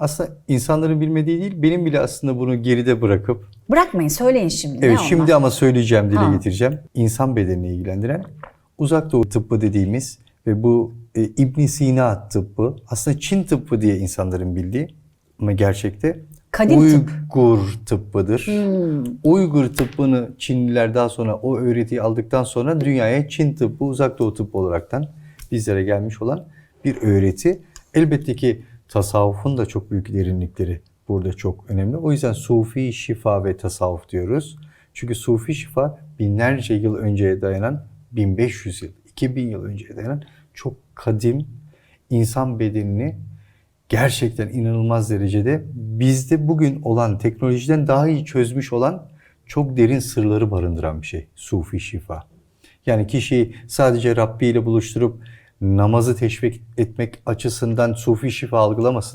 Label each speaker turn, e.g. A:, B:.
A: Aslında insanların bilmediği değil, benim bile aslında bunu geride bırakıp,
B: Bırakmayın söyleyin şimdi.
A: evet
B: ne
A: şimdi
B: onlar?
A: ama söyleyeceğim, dile
B: Ha.
A: getireceğim. İnsan bedenini ilgilendiren uzak doğu tıbbı dediğimiz ve bu e, ibn Sina tıbbı, aslında Çin tıbbı diye insanların bildiği ama gerçekte
B: Kadim tıp.
A: Uygur tıbbıdır.
B: Hmm.
A: Uygur tıbbını Çinliler daha sonra o öğretiyi aldıktan sonra dünyaya Çin tıbbı, uzak doğu tıbbı olaraktan bizlere gelmiş olan bir öğreti. Elbette ki tasavvufun da çok büyük derinlikleri burada çok önemli. O yüzden sufi şifa ve tasavvuf diyoruz. Çünkü sufi şifa binlerce yıl önceye dayanan, 1500 yıl, 2000 yıl önceye dayanan çok kadim insan bedenini gerçekten inanılmaz derecede bizde bugün olan teknolojiden daha iyi çözmüş olan çok derin sırları barındıran bir şey. Sufi şifa. Yani kişiyi sadece Rabbi ile buluşturup namazı teşvik etmek açısından sufi şifa algılamasınlar.